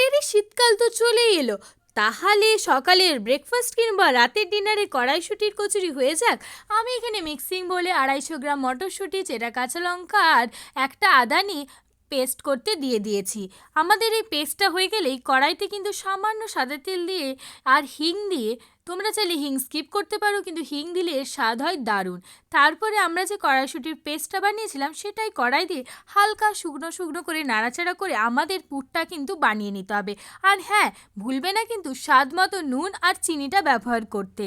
রে শীতকাল তো চলে এলো। তাহলে সকালের ব্রেকফাস্ট কিংবা রাতের ডিনারে কড়াইশুটির কচুরি হয়ে যাক? আমি এখানে মিক্সিং বলে আড়াইশো গ্রাম মটরশুঁটি চেরা কাঁচা লঙ্কা আর একটা আদানি পেস্ট করতে দিয়ে দিয়েছি। আমাদের এই পেস্টটা হয়ে গেলেই কড়াইতে কিন্তু সামান্য সাদা তেল দিয়ে আর হিং দিয়ে তোমরা চাইলে হিং স্কিপ করতে পারো, কিন্তু হিং দিলে এর স্বাদ হয় দারুণ। তারপরে আমরা যে কড়াইশুটির পেস্টটা বানিয়েছিলাম, সেটাই কড়াই দিয়ে হালকা শুকনো শুকনো করে নাড়াচাড়া করে আমাদের পুরটা কিন্তু বানিয়ে নিতে হবে। আর হ্যাঁ ভুলবে না কিন্তু স্বাদ মতো নুন আর চিনিটা ব্যবহার করতে।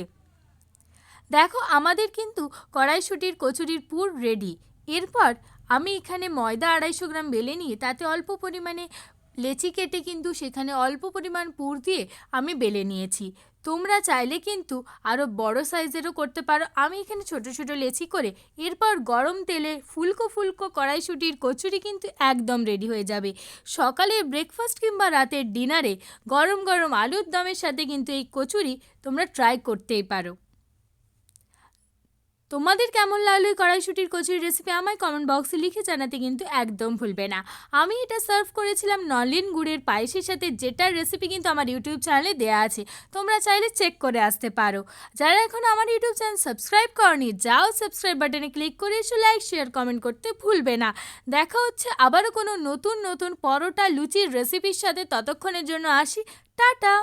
দেখো, আমাদের কিন্তু কড়াইশুটির কচুরির পুর রেডি এরপর আমি এখানে ময়দা আড়াইশো গ্রাম বেলে নিয়ে তাতে অল্প পরিমাণে লেচি কেটে কিন্তু সেখানে অল্প পরিমাণ পুর দিয়ে আমি বেলে নিয়েছি। তোমরা চাইলে কিন্তু আরও বড় সাইজেরও করতে পারো। আমি এখানে ছোট ছোট লেচি করে এরপর গরম তেলে ফুলকো ফুলকো কড়াইশুটির কচুরি কিন্তু একদম রেডি হয়ে যাবে। সকালে ব্রেকফাস্ট কিংবা রাতের ডিনারে গরম গরম আলুর দমের সাথে কিন্তু এই কচুরি তোমরা ট্রাই করতেই পারো। তোমাদের কেমন লাগল এই কড়াইশুটির কচুরি রেসিপি আমায় কমেন্ট বক্সে লিখে জানাতে কিন্তু একদম ভুলবে না। আমি এটা সার্ভ করেছিলাম নলিন গুড়ের পায়েসের সাথে যেটার রেসিপি কিন্তু আমার ইউটিউব চ্যানেলে দেওয়া আছে। তোমরা চাইলে চেক করে আসতে পারো। যারা এখন আমার ইউটিউব চ্যানেল সাবস্ক্রাইব করনি, যাও সাবস্ক্রাইব বাটনে ক্লিক করে এসে লাইক শেয়ার কমেন্ট করতে ভুলবে না। দেখা হচ্ছে আবারও কোনো নতুন নতুন পরোটা, লুচির রেসিপির সাথে। ততক্ষণের জন্য আসি। টাটা!